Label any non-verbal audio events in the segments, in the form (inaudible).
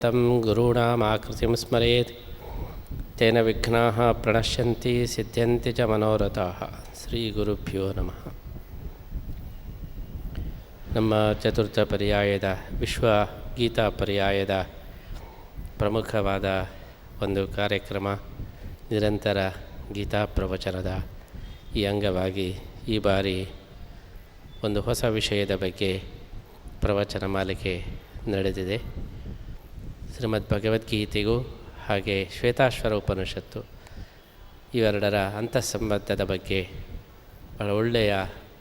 तं गुरूणामाकृतिं स्मरेत् तेन विघ्नाः प्रणश्यन्ति सिद्ध्यन्ति च मनोरथाः ಶ್ರೀಗುರುಭ್ಯೋ ನಮಃ ನಮ್ಮ ಚತುರ್ಥ ಪರ್ಯಾಯದ ವಿಶ್ವ ಗೀತಾ ಪರ್ಯಾಯದ ಪ್ರಮುಖವಾದ ಒಂದು ಕಾರ್ಯಕ್ರಮ ನಿರಂತರ ಗೀತಾ ಪ್ರವಚನದ ಈ ಅಂಗವಾಗಿ ಈ ಬಾರಿ ಒಂದು ಹೊಸ ವಿಷಯದ ಬಗ್ಗೆ ಪ್ರವಚನ ಮಾಲಿಕೆ ನಡೆದಿದೆ ಶ್ರೀಮದ್ ಭಗವದ್ಗೀತೆಗೂ ಹಾಗೆ ಶ್ವೇತಾಶ್ವರ ಉಪನಿಷತ್ತು ಇವೆರಡರ ಅಂತಃಸಂಬಂಧದ ಬಗ್ಗೆ ಬಹಳ ಒಳ್ಳೆಯ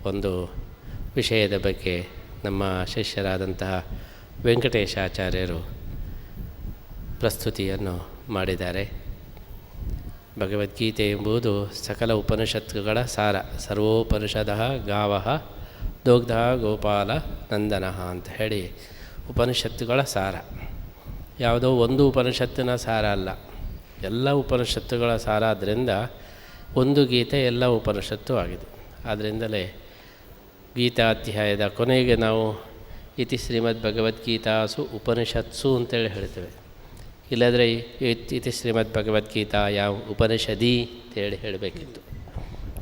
ಒಂದು ವಿಷಯದ ಬಗ್ಗೆ ನಮ್ಮ ಶಿಷ್ಯರಾದಂತಹ ವೆಂಕಟೇಶಾಚಾರ್ಯರು ಪ್ರಸ್ತುತಿಯನ್ನು ಮಾಡಿದ್ದಾರೆ. ಭಗವದ್ಗೀತೆ ಎಂಬುದು ಸಕಲ ಉಪನಿಷತ್ತುಗಳ ಸಾರ. ಸರ್ವೋಪನಿಷದ ಗಾವ ದೋಗ್ಧ ಗೋಪಾಲ ನಂದನ ಅಂತ ಹೇಳಿ ಉಪನಿಷತ್ತುಗಳ ಸಾರ. ಯಾವುದೋ ಒಂದು ಉಪನಿಷತ್ತಿನ ಸಾರ ಅಲ್ಲ. ಎಲ್ಲ ಉಪನಿಷತ್ತುಗಳ ಸಾರ ಆದ್ದರಿಂದ ಒಂದು ಗೀತೆ ಎಲ್ಲ ಉಪನಿಷತ್ತು ಆಗಿದೆ. ಆದ್ದರಿಂದಲೇ ಗೀತಾಧ್ಯಾಯದ ಕೊನೆಗೆ ನಾವು ಇತಿ ಶ್ರೀಮದ್ ಭಗವದ್ಗೀತಾಸು ಉಪನಿಷತ್ಸು ಅಂತೇಳಿ ಹೇಳ್ತೇವೆ. ಇಲ್ಲದ್ರೆ ಇತಿ ಶ್ರೀಮದ್ ಭಗವದ್ಗೀತಾ ಯಾವ ಉಪನಿಷದಿ ಅಂತೇಳಿ ಹೇಳಬೇಕಿತ್ತು.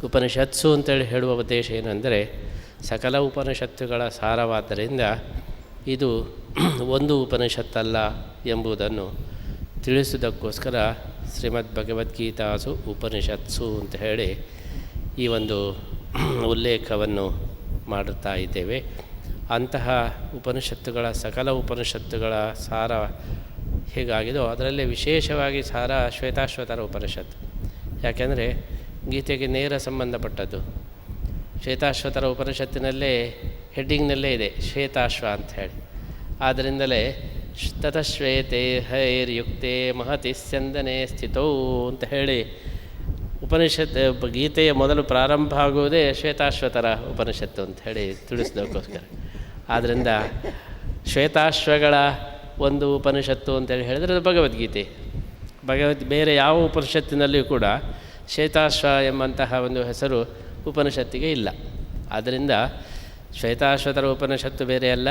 ಉಪನಿಷತ್ಸು ಅಂತೇಳಿ ಹೇಳುವ ಉದ್ದೇಶ ಏನಂದರೆ ಸಕಲ ಉಪನಿಷತ್ತುಗಳ ಸಾರವಾದ್ದರಿಂದ ಇದು (clears throat) ಒಂದು ಉಪನಿಷತ್ತಲ್ಲ ಎಂಬುದನ್ನು ತಿಳಿಸುವುದಕ್ಕೋಸ್ಕರ ಶ್ರೀಮದ್ ಭಗವದ್ಗೀತಾಸು ಉಪನಿಷತ್ಸು ಅಂತ ಹೇಳಿ ಈ ಒಂದು (clears throat) ಉಲ್ಲೇಖವನ್ನು ಮಾಡುತ್ತಾ ಇದ್ದೇವೆ. ಅಂತಹ ಉಪನಿಷತ್ತುಗಳ, ಸಕಲ ಉಪನಿಷತ್ತುಗಳ ಸಾರ ಹೇಗಾಗಿದೋ ಅದರಲ್ಲಿ ವಿಶೇಷವಾಗಿ ಸಾರ ಶ್ವೇತಾಶ್ವತರ ಉಪನಿಷತ್ತು ಯಾಕೆಂದರೆ ಗೀತೆಗೆ ನೇರ ಸಂಬಂಧಪಟ್ಟದ್ದು. ಶ್ವೇತಾಶ್ವತರ ಉಪನಿಷತ್ತಿನಲ್ಲೇ ಹೆಡ್ಡಿಂಗ್ನಲ್ಲೇ ಇದೆ, ಶ್ವೇತಾಶ್ವ ಅಂತ ಹೇಳಿ. ಆದ್ದರಿಂದಲೇ ತತಶ್ವೇತೆ ಹೈರ್ಯುಕ್ತೆ ಮಹತಿ ಸ್ಯಂದನೆ ಸ್ಥಿತೌ ಅಂತ ಹೇಳಿ ಉಪನಿಷತ್ ಗೀತೆಯ ಮೊದಲು ಪ್ರಾರಂಭ ಆಗುವುದೇ ಶ್ವೇತಾಶ್ವತರ ಉಪನಿಷತ್ತು ಅಂತ ಹೇಳಿ ತಿಳಿಸೋದಕ್ಕೋಸ್ಕರ. ಆದ್ದರಿಂದ ಶ್ವೇತಾಶ್ವಗಳ ಒಂದು ಉಪನಿಷತ್ತು ಅಂತೇಳಿ ಹೇಳಿದರೆ ಅದು ಭಗವದ್ಗೀತೆ. ಭಗವದ್ ಬೇರೆ ಯಾವ ಉಪನಿಷತ್ತಿನಲ್ಲಿಯೂ ಕೂಡ ಶ್ವೇತಾಶ್ವ ಎಂಬಂತಹ ಒಂದು ಹೆಸರು ಉಪನಿಷತ್ತಿಗೆ ಇಲ್ಲ. ಆದ್ದರಿಂದ ಶ್ವೇತಾಶ್ವತರ ಉಪನಿಷತ್ತು ಬೇರೆ ಅಲ್ಲ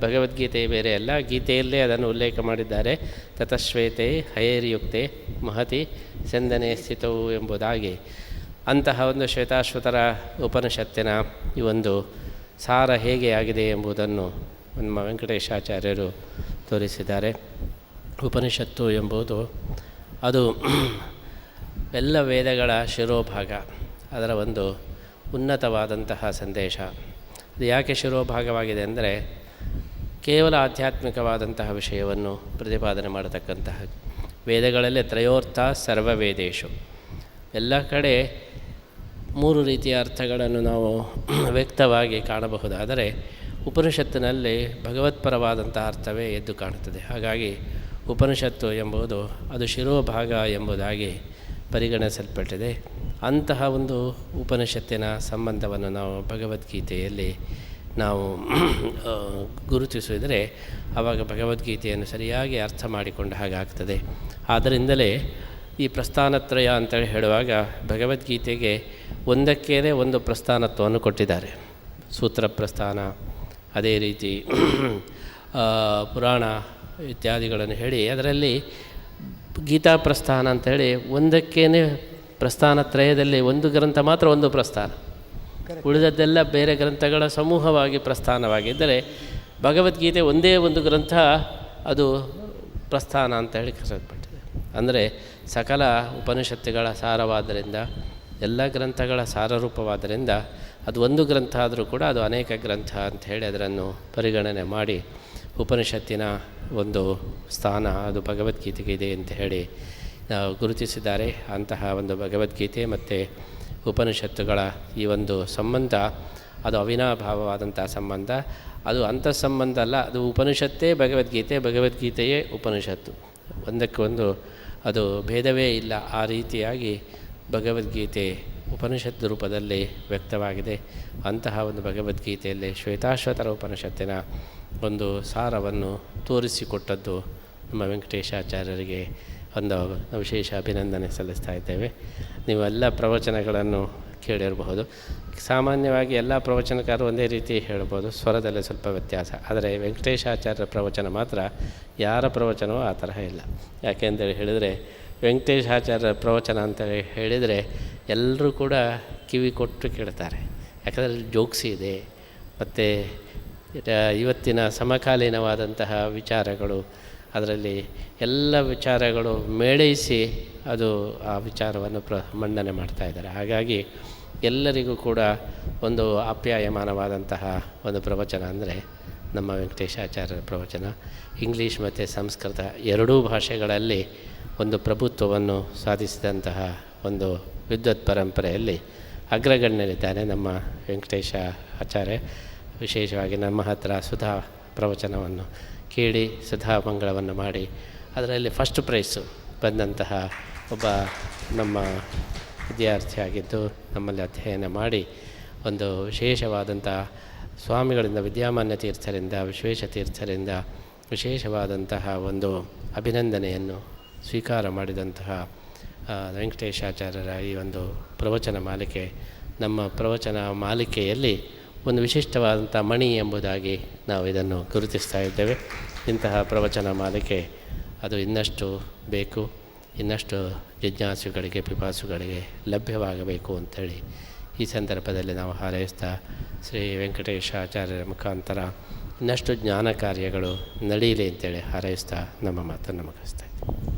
ಭಗವದ್ಗೀತೆ ಬೇರೆ ಅಲ್ಲ ಗೀತೆಯಲ್ಲೇ ಅದನ್ನು ಉಲ್ಲೇಖ ಮಾಡಿದ್ದಾರೆ. ತತಶ್ವೇತೆ ಹೈರ್ಯುಕ್ತೆ ಮಹತಿ ಸಂದನೆ ಸ್ಥಿತವು ಎಂಬುದಾಗಿ. ಅಂತಹ ಒಂದು ಶ್ವೇತಾಶ್ವತರ ಉಪನಿಷತ್ತಿನ ಈ ಒಂದು ಸಾರ ಹೇಗೆ ಆಗಿದೆ ಎಂಬುದನ್ನು ನಮ್ಮ ವೆಂಕಟೇಶಾಚಾರ್ಯರು ತೋರಿಸಿದ್ದಾರೆ. ಉಪನಿಷತ್ತು ಎಂಬುದು ಅದು ಎಲ್ಲ ವೇದಗಳ ಶಿರೋಭಾಗ, ಅದರ ಒಂದು ಉನ್ನತವಾದಂತಹ ಸಂದೇಶ. ಅದು ಯಾಕೆ ಶಿರೋಭಾಗವಾಗಿದೆ ಅಂದರೆ ಕೇವಲ ಆಧ್ಯಾತ್ಮಿಕವಾದಂತಹ ವಿಷಯವನ್ನು ಪ್ರತಿಪಾದನೆ ಮಾಡತಕ್ಕಂತಹ ವೇದಗಳಲ್ಲೇ ತ್ರಯೋರ್ಥ ಸರ್ವವೇದೇಶು. ಎಲ್ಲ ಕಡೆ ಮೂರು ರೀತಿಯ ಅರ್ಥಗಳನ್ನು ನಾವು ವ್ಯಕ್ತವಾಗಿ ಕಾಣಬಹುದಾದರೆ ಉಪನಿಷತ್ತಿನಲ್ಲಿ ಭಗವತ್ಪರವಾದಂತಹ ಅರ್ಥವೇ ಎದ್ದು ಕಾಣುತ್ತದೆ. ಹಾಗಾಗಿ ಉಪನಿಷತ್ತು ಎಂಬುದು ಅದು ಶಿರೋಭಾಗ ಎಂಬುದಾಗಿ ಪರಿಗಣಿಸಲ್ಪಟ್ಟಿದೆ. ಅಂತಹ ಒಂದು ಉಪನಿಷತ್ತಿನ ಸಂಬಂಧವನ್ನು ನಾವು ಭಗವದ್ಗೀತೆಯಲ್ಲಿ ನಾವು (clears throat) ಗುರುತಿಸಿದರೆ ಆವಾಗ ಭಗವದ್ಗೀತೆಯನ್ನು ಸರಿಯಾಗಿ ಅರ್ಥ ಮಾಡಿಕೊಂಡ ಹಾಗಾಗ್ತದೆ. ಆದ್ದರಿಂದಲೇ ಈ ಪ್ರಸ್ಥಾನತ್ರಯ ಅಂತೇಳಿ ಹೇಳುವಾಗ ಭಗವದ್ಗೀತೆಗೆ ಒಂದಕ್ಕೇನೆ ಒಂದು ಪ್ರಸ್ಥಾನತ್ವವನ್ನು ಕೊಟ್ಟಿದ್ದಾರೆ. ಸೂತ್ರ ಪ್ರಸ್ಥಾನ, ಅದೇ ರೀತಿ (clears throat) ಪುರಾಣ ಇತ್ಯಾದಿಗಳನ್ನು ಹೇಳಿ ಅದರಲ್ಲಿ ಗೀತಾ ಪ್ರಸ್ಥಾನ ಅಂಥೇಳಿ ಒಂದಕ್ಕೇ ಪ್ರಸ್ಥಾನತ್ರಯದಲ್ಲಿ ಒಂದು ಗ್ರಂಥ ಮಾತ್ರ ಒಂದು ಪ್ರಸ್ಥಾನ. ಉಳಿದದ್ದೆಲ್ಲ ಬೇರೆ ಗ್ರಂಥಗಳ ಸಮೂಹವಾಗಿ ಪ್ರಸ್ಥಾನವಾಗಿದ್ದರೆ ಭಗವದ್ಗೀತೆ ಒಂದೇ ಒಂದು ಗ್ರಂಥ ಅದು ಪ್ರಸ್ಥಾನ ಅಂತ ಹೇಳಿ ಕರೆಯಲ್ಪಟ್ಟಿದೆ. ಅಂದರೆ ಸಕಲ ಉಪನಿಷತ್ತುಗಳ ಸಾರವಾದ್ದರಿಂದ ಎಲ್ಲ ಗ್ರಂಥಗಳ ಸಾರರೂಪವಾದ್ದರಿಂದ ಅದು ಒಂದು ಗ್ರಂಥ ಆದರೂ ಕೂಡ ಅದು ಅನೇಕ ಗ್ರಂಥ ಅಂತ ಹೇಳಿ ಅದರನ್ನು ಪರಿಗಣನೆ ಮಾಡಿ ಉಪನಿಷತ್ತಿನ ಒಂದು ಸ್ಥಾನ ಅದು ಭಗವದ್ಗೀತೆಗೆ ಇದೆ ಅಂತ ಹೇಳಿ ಗುರುತಿಸಿದ್ದಾರೆ ಅಂತಹ ಒಂದು ಭಗವದ್ಗೀತೆ ಮತ್ತು ಉಪನಿಷತ್ತುಗಳ ಈ ಒಂದು ಸಂಬಂಧ. ಅದು ಅವಿನಾಭಾವವಾದಂಥ ಸಂಬಂಧ. ಅದು ಅಂತಃಸಂಬಂಧ ಅಲ್ಲ, ಅದು ಉಪನಿಷತ್ತೇ ಭಗವದ್ಗೀತೆ, ಭಗವದ್ಗೀತೆಯೇ ಉಪನಿಷತ್ತು. ಒಂದಕ್ಕೆ ಒಂದು ಅದು ಭೇದವೇ ಇಲ್ಲ, ಆ ರೀತಿಯಾಗಿ ಭಗವದ್ಗೀತೆ ಉಪನಿಷತ್ ರೂಪದಲ್ಲಿ ವ್ಯಕ್ತವಾಗಿದೆ. ಅಂತಹ ಒಂದು ಭಗವದ್ಗೀತೆಯಲ್ಲಿ ಶ್ವೇತಾಶ್ವತರ ಉಪನಿಷತ್ತಿನ ಒಂದು ಸಾರವನ್ನು ತೋರಿಸಿಕೊಟ್ಟದ್ದು ನಮ್ಮ ವೆಂಕಟೇಶಾಚಾರ್ಯರಿಗೆ ಒಂದು ವಿಶೇಷ ಅಭಿನಂದನೆ ಸಲ್ಲಿಸ್ತಾ ಇದ್ದೇವೆ. ನೀವೆಲ್ಲ ಪ್ರವಚನಗಳನ್ನು ಕೇಳಿರಬಹುದು. ಸಾಮಾನ್ಯವಾಗಿ ಎಲ್ಲ ಪ್ರವಚನಕಾರರು ಒಂದೇ ರೀತಿ ಹೇಳ್ಬೋದು. ಸ್ವರದಲ್ಲಿ ಸ್ವಲ್ಪ ವ್ಯತ್ಯಾಸ. ಆದರೆ ವೆಂಕಟೇಶಾಚಾರ್ಯರ ಪ್ರವಚನ ಮಾತ್ರ ಯಾರ ಪ್ರವಚನವೂ ಆ ತರಹ ಇಲ್ಲ. ಯಾಕೆಂತೇಳಿ ಹೇಳಿದರೆ, ವೆಂಕಟೇಶಾಚಾರ್ಯರ ಪ್ರವಚನ ಅಂತ ಹೇಳಿದರೆ ಎಲ್ಲರೂ ಕೂಡ ಕಿವಿ ಕೊಟ್ಟು ಕೇಳ್ತಾರೆ. ಯಾಕಂದರೆ ಜೋಕ್ಸಿ ಇದೆ. ಮತ್ತು ಇವತ್ತಿನ ಸಮಕಾಲೀನವಾದಂತಹ ವಿಚಾರಗಳು ಅದರಲ್ಲಿ ಎಲ್ಲ ವಿಚಾರಗಳು ಮೇಳೈಸಿ ಅದು ಆ ವಿಚಾರವನ್ನು ಪ್ರ ಮಂಡನೆ ಮಾಡ್ತಾ ಇದ್ದಾರೆ. ಹಾಗಾಗಿ ಎಲ್ಲರಿಗೂ ಕೂಡ ಒಂದು ಆಪ್ಯಾಯಮಾನವಾದಂತಹ ಒಂದು ಪ್ರವಚನ ಅಂದರೆ ನಮ್ಮ ವೆಂಕಟೇಶಾಚಾರ್ಯರ ಪ್ರವಚನ. ಇಂಗ್ಲೀಷ್ ಮತ್ತು ಸಂಸ್ಕೃತ ಎರಡೂ ಭಾಷೆಗಳಲ್ಲಿ ಒಂದು ಪ್ರಭುತ್ವವನ್ನು ಸಾಧಿಸಿದಂತಹ ಒಂದು ವಿದ್ವತ್ ಪರಂಪರೆಯಲ್ಲಿ ಅಗ್ರಗಣ್ಯರಿದ್ದಾನೆ ನಮ್ಮ ವೆಂಕಟೇಶ ಆಚಾರ್ಯ. ವಿಶೇಷವಾಗಿ ನಮ್ಮ ಹತ್ರ ಸುಧಾ ಪ್ರವಚನವನ್ನು ಕೇಳಿ ಸದಾ ಮಂಗಳವನ್ನು ಮಾಡಿ. ಅದರಲ್ಲಿ ಫಸ್ಟ್ ಪ್ರೈಸು ಬಂದಂತಹ ಒಬ್ಬ ನಮ್ಮ ವಿದ್ಯಾರ್ಥಿಯಾಗಿದ್ದು ನಮ್ಮಲ್ಲಿ ಅಧ್ಯಯನ ಮಾಡಿ ಒಂದು ವಿಶೇಷವಾದಂಥ ಸ್ವಾಮಿಗಳಿಂದ, ವಿದ್ಯಾಮಾನ್ಯ ತೀರ್ಥರಿಂದ, ವಿಶ್ವೇಶ ತೀರ್ಥರಿಂದ ವಿಶೇಷವಾದಂತಹ ಒಂದು ಅಭಿನಂದನೆಯನ್ನು ಸ್ವೀಕಾರ ಮಾಡಿದಂತಹ ವೆಂಕಟೇಶಾಚಾರ್ಯರ ಈ ಒಂದು ಪ್ರವಚನ ಮಾಲಿಕೆ. ನಮ್ಮ ಪ್ರವಚನ ಮಾಲಿಕೆಯಲ್ಲಿ ಒಂದು ವಿಶಿಷ್ಟವಾದಂಥ ಮಣಿ ಎಂಬುದಾಗಿ ನಾವು ಇದನ್ನು ಗುರುತಿಸ್ತಾ ಇದ್ದೇವೆ ಇಂತಹ ಪ್ರವಚನ ಮಾಲಿಕೆ ಅದು ಇನ್ನಷ್ಟು ಬೇಕು, ಇನ್ನಷ್ಟು ಜಿಜ್ಞಾಸುಗಳಿಗೆ, ಪಿಪಾಸುಗಳಿಗೆ ಲಭ್ಯವಾಗಬೇಕು ಅಂಥೇಳಿ ಈ ಸಂದರ್ಭದಲ್ಲಿ ನಾವು ಹಾರೈಸ್ತಾ ಶ್ರೀ ವೆಂಕಟೇಶಾಚಾರ್ಯರ ಮುಖಾಂತರ ಇನ್ನಷ್ಟು ಜ್ಞಾನ ಕಾರ್ಯಗಳು ನಡೆಯಲಿ ಅಂತೇಳಿ ಹಾರೈಸ್ತಾ ನಮ್ಮ ಮಾತನ್ನು ಮುಗಿಸ್ತಾ ಇದ್ದೇವೆ.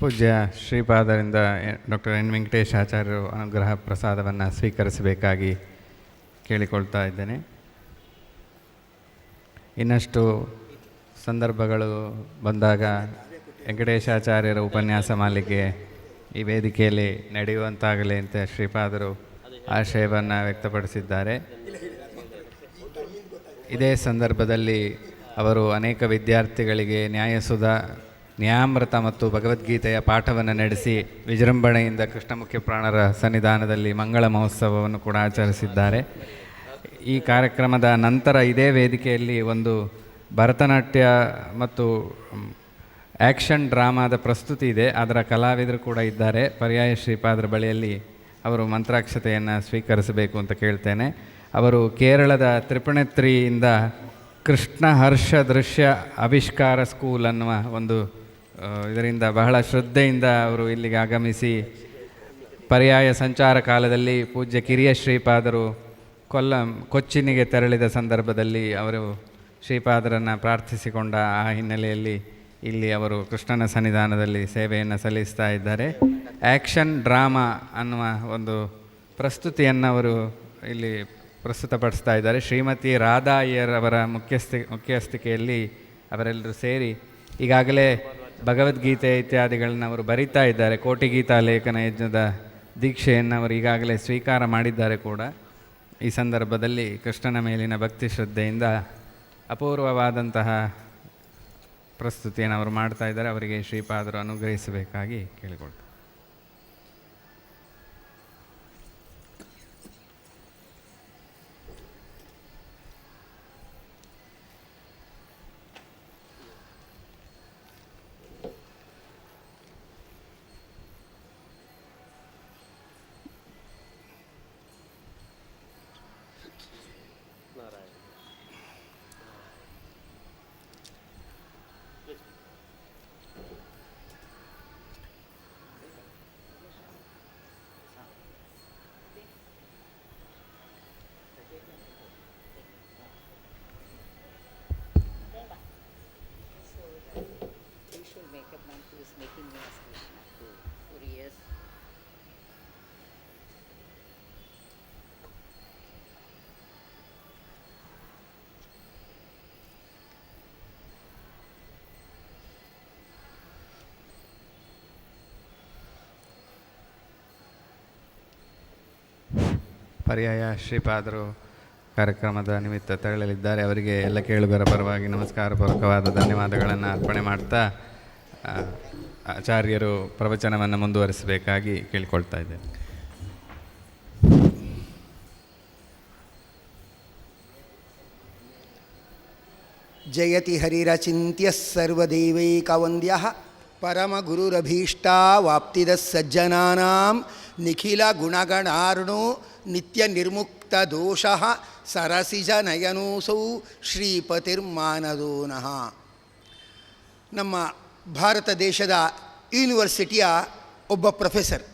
ಪೂಜ್ಯ ಶ್ರೀಪಾದರಿಂದ ಡಾಕ್ಟರ್ ಎನ್ ವೆಂಕಟೇಶ್ ಆಚಾರ್ಯರು ಅನುಗ್ರಹ ಪ್ರಸಾದವನ್ನು ಸ್ವೀಕರಿಸಬೇಕಾಗಿ ಕೇಳಿಕೊಳ್ತಾ ಇದ್ದೇನೆ. ಇನ್ನಷ್ಟು ಸಂದರ್ಭಗಳು ಬಂದಾಗ ವೆಂಕಟೇಶಾಚಾರ್ಯರ ಉಪನ್ಯಾಸ ಮಾಲಿಕೆ ಈ ವೇದಿಕೆಯಲ್ಲಿ ನಡೆಯುವಂತಾಗಲಿ ಅಂತ ಶ್ರೀಪಾದರು ಆಶಯವನ್ನು ವ್ಯಕ್ತಪಡಿಸಿದ್ದಾರೆ. ಇದೇ ಸಂದರ್ಭದಲ್ಲಿ ಅವರು ಅನೇಕ ವಿದ್ಯಾರ್ಥಿಗಳಿಗೆ ನ್ಯಾಯಸುಧ ನ್ಯಾಯಾಮೃತ ಮತ್ತು ಭಗವದ್ಗೀತೆಯ ಪಾಠವನ್ನು ನಡೆಸಿ ವಿಜೃಂಭಣೆಯಿಂದ ಕೃಷ್ಣಮುಖ್ಯ ಪ್ರಾಣರ ಸನ್ನಿಧಾನದಲ್ಲಿ ಮಂಗಳ ಮಹೋತ್ಸವವನ್ನು ಕೂಡ ಆಚರಿಸಿದ್ದಾರೆ. ಈ ಕಾರ್ಯಕ್ರಮದ ನಂತರ ಇದೇ ವೇದಿಕೆಯಲ್ಲಿ ಒಂದು ಭರತನಾಟ್ಯ ಮತ್ತು ಆ್ಯಕ್ಷನ್ ಡ್ರಾಮಾದ ಪ್ರಸ್ತುತಿ ಇದೆ. ಅದರ ಕಲಾವಿದರು ಕೂಡ ಇದ್ದಾರೆ. ಪರ್ಯಾಯ ಶ್ರೀಪಾದರ ಬಳಿಯಲ್ಲಿ ಅವರು ಮಂತ್ರಾಕ್ಷತೆಯನ್ನು ಸ್ವೀಕರಿಸಬೇಕು ಅಂತ ಕೇಳ್ತೇನೆ. ಅವರು ಕೇರಳದ ತ್ರಿಪುಣೆತ್ರಿಯಿಂದ ಕೃಷ್ಣ ಹರ್ಷ ದೃಶ್ಯ ಆವಿಷ್ಕಾರ ಸ್ಕೂಲ್ ಅನ್ನುವ ಒಂದು ಇದರಿಂದ ಬಹಳ ಶ್ರದ್ಧೆಯಿಂದ ಅವರು ಇಲ್ಲಿಗೆ ಆಗಮಿಸಿ ಪರ್ಯಾಯ ಸಂಚಾರ ಕಾಲದಲ್ಲಿ ಪೂಜ್ಯ ಕಿರಿಯ ಶ್ರೀಪಾದರು ಕೊಲ್ಲಂ, ಕೊಚ್ಚಿನಿಗೆ ತೆರಳಿದ ಸಂದರ್ಭದಲ್ಲಿ ಅವರು ಶ್ರೀಪಾದರನ್ನು ಪ್ರಾರ್ಥಿಸಿಕೊಂಡ ಆ ಹಿನ್ನೆಲೆಯಲ್ಲಿ ಇಲ್ಲಿ ಅವರು ಕೃಷ್ಣನ ಸನ್ನಿಧಾನದಲ್ಲಿ ಸೇವೆಯನ್ನು ಸಲ್ಲಿಸ್ತಾ ಇದ್ದಾರೆ. ಆ್ಯಕ್ಷನ್, ಡ್ರಾಮಾ ಅನ್ನುವ ಒಂದು ಪ್ರಸ್ತುತಿಯನ್ನು ಅವರು ಇಲ್ಲಿ ಪ್ರಸ್ತುತಪಡಿಸ್ತಾ ಇದ್ದಾರೆ. ಶ್ರೀಮತಿ ರಾಧಾ ಅಯ್ಯರ್ ಅವರ ಮುಖ್ಯಸ್ಥಿ, ಮುಖ್ಯಸ್ಥಿಕೆಯಲ್ಲಿ ಅವರೆಲ್ಲರೂ ಸೇರಿ ಈಗಾಗಲೇ ಭಗವದ್ಗೀತೆ ಇತ್ಯಾದಿಗಳನ್ನ ಅವರು ಬರಿತಾ ಇದ್ದಾರೆ. ಕೋಟಿ ಗೀತಾ ಲೇಖನ ಯಜ್ಞದ ದೀಕ್ಷೆಯನ್ನು ಅವರು ಈಗಾಗಲೇ ಸ್ವೀಕಾರ ಮಾಡಿದ್ದಾರೆ ಕೂಡ. ಈ ಸಂದರ್ಭದಲ್ಲಿ ಕೃಷ್ಣನ ಮೇಲಿನ ಭಕ್ತಿ ಶ್ರದ್ಧೆಯಿಂದ ಅಪೂರ್ವವಾದಂತಹ ಪ್ರಸ್ತುತಿಯನ್ನು ಅವರು ಮಾಡ್ತಾ ಇದ್ದಾರೆ. ಅವರಿಗೆ ಶ್ರೀಪಾದರು ಅನುಗ್ರಹಿಸಬೇಕಾಗಿ ಕೇಳಿಕೊಳ್ತಾರೆ ಪರ್ಯಾಯ ಶ್ರೀಪಾದರು ಕಾರ್ಯಕ್ರಮದ ನಿಮಿತ್ತ ತೆರಳಲಿದ್ದಾರೆ. ಅವರಿಗೆ ಎಲ್ಲ ಕೇಳುಗರ ಪರವಾಗಿ ನಮಸ್ಕಾರಪೂರ್ವಕವಾದ ಧನ್ಯವಾದಗಳನ್ನು ಅರ್ಪಣೆ ಮಾಡ್ತಾ ಆಚಾರ್ಯರು ಪ್ರವಚನವನ್ನು ಮುಂದುವರಿಸಬೇಕಾಗಿ ಕೇಳಿಕೊಳ್ತಾ ಇದ್ದೇನೆ. ಜಯತಿ ಹರಿರಚಿತ್ಯ ಸರ್ವದೇವೈಕವಂದ್ಯ. ಪರಮಗುರುರಭೀಷ್ಟ ವಾಪ್ತಿದ ಸಜ್ಜನಾನಾಂ ನಿಖಿಲ ಗುಣಗಣಾರ್ಣು ನಿತ್ಯ ನಿರ್ಮುಕ್ತ ದೋಷ ಸರಸಿಜ ನಯನೂಸೌ ಶ್ರೀಪತಿರ್ಮಾನದೋನಃ ನಮ್ಮ ಭಾರತ ದೇಶದ ಯೂನಿವರ್ಸಿಟಿಯ ಒಬ್ಬ ಪ್ರೊಫೆಸರ್